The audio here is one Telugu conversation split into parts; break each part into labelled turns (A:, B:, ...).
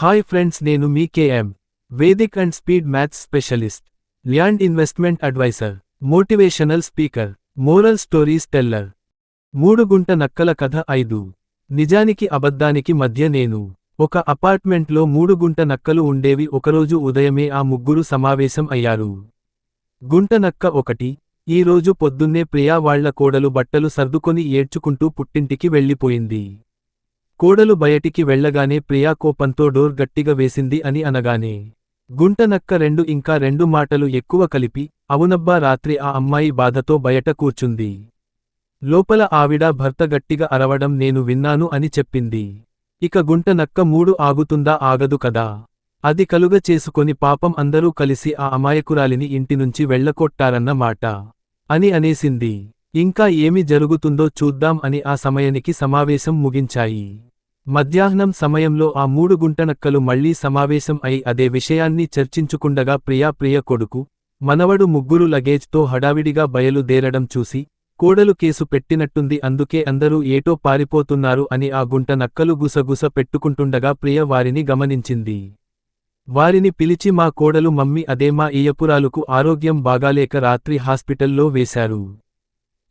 A: హాయ్ ఫ్రెండ్స్ నేను మీ K M Vedic and speed maths specialist land investment adviser motivational speaker moral stories teller. మూడు గుంట నక్కల కథ ఐదు. నిజానికి అబద్ధానికి మధ్య నేను ఒక అపార్ట్మెంట్లో మూడు గుంట నక్కలు ఉండేవి ఒకరోజు ఉదయమే ఆ ముగ్గురు సమావేశం అయ్యారు. గుంట నక్క ఒకటి ఈ రోజు పొద్దున్నే ప్రియా వాళ్ళ కోడలు బట్టలు సర్దుకొని ఏడ్చుకుంటూ పుట్టింటికి వెళ్ళిపోయింది. కోడలు బయటికి వెళ్ళగానే ప్రియా కోపంతో డోర్ గట్టిగా వేసింది అని అనగానే గుంటనక్క రెండు ఇంకా రెండు మాటలు ఎక్కువ కలిపి అవునబ్బా రాత్రి ఆ అమ్మాయి బాధతో బయట కూర్చుంది. లోపల ఆవిడ భర్త గట్టిగా అరవడం నేను విన్నాను అని చెప్పింది. ఇక గుంటనక్క మూడు ఆగుతుందా ఆగదు కదా. అది కలుగ చేసుకొని పాపం అందరూ కలిసి ఆ అమాయకురాలిని ఇంటినుంచి వెళ్ళకొట్టారన్న మాట అని అనేసింది. ఇంకా ఏమి జరుగుతుందో చూద్దాం అని ఆ సమయానికి సమావేశం ముగించాయి. మధ్యాహ్నం సమయంలో ఆ మూడు గుంటనక్కలు మళ్ళీ సమావేశం అయి అదే విషయాన్ని చర్చించుకుండగా ప్రియా ప్రియ కొడుకు మనవడు ముగ్గురు లగేజ్తో హడావిడిగా బయలుదేరడం చూసి కోడలు కేసు పెట్టినట్టుంది అందుకే అందరూ ఏటో పారిపోతున్నారు అని ఆ గుంట నక్కలు గుసగుస పెట్టుకుంటుండగా ప్రియ వారిని గమనించింది. వారిని పిలిచి మా కోడలు మమ్మీ అదే మా ఈయపురాలకు ఆరోగ్యం బాగాలేక రాత్రి హాస్పిటల్లో వేశారు.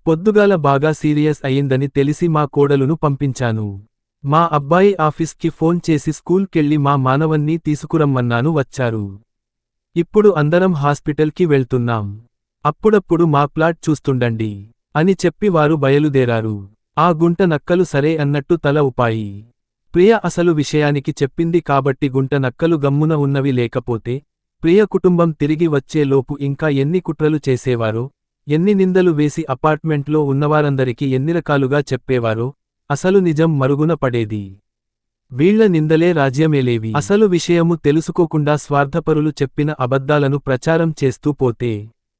A: పొద్దుగాల బాగా సీరియస్ అయిందని తెలిసి మా కోడలును పంపించాను. మా అబ్బాయి ఆఫీస్కి ఫోన్ చేసి స్కూల్కెళ్ళి మా మానవన్ని తీసుకురమ్మన్నాను వచ్చారు. ఇప్పుడు అందరం హాస్పిటల్కి వెళ్తున్నాం. అప్పుడప్పుడు మా ప్లాట్ చూస్తుండండి అని చెప్పి వారు బయలుదేరారు. ఆ గుంట నక్కలు సరే అన్నట్టు తల ఉపాయి ప్రియ అసలు విషయానికి చెప్పింది కాబట్టి గుంట నక్కలు గమ్మున ఉన్నవి లేకపోతే ప్రియ కుటుంబం తిరిగి వచ్చేలోపు ఇంకా ఎన్ని కుట్రలు చేసేవారో ఎన్ని నిందలు వేసి అపార్ట్మెంట్లో ఉన్నవారందరికీ ఎన్ని రకాలుగా చెప్పేవారో అసలు నిజం మరుగున పడేది. వీళ్ళ నిందలే రాజ్యమేలేవి. అసలు విషయము తెలుసుకోకుండా స్వార్థపరులు చెప్పిన అబద్ధాలను ప్రచారం చేస్తూ పోతే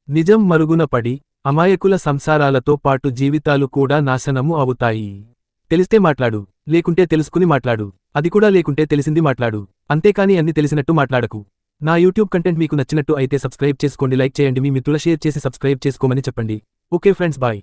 A: నిజం మరుగున పడి అమాయకుల సంసారాలతో పాటు జీవితాలు కూడా నాశనము అవుతాయి. తెలిస్తే మాట్లాడు లేకుంటే తెలుసుకుని మాట్లాడు. అది కూడా లేకుంటే తెలిసింది మాట్లాడు. అంతేకాని అన్ని తెలిసినట్టు మాట్లాడకు. నా యూట్యూబ్ కంటెంట్ మీకు నచ్చినట్టు అయితే సబ్స్క్రైబ్ చేసుకోండి లైక్ చేయండి మీ మిత్రుల షేర్ చేసి సబ్స్క్రైబ్ చేసుకోమని చెప్పండి. Okay friends bye.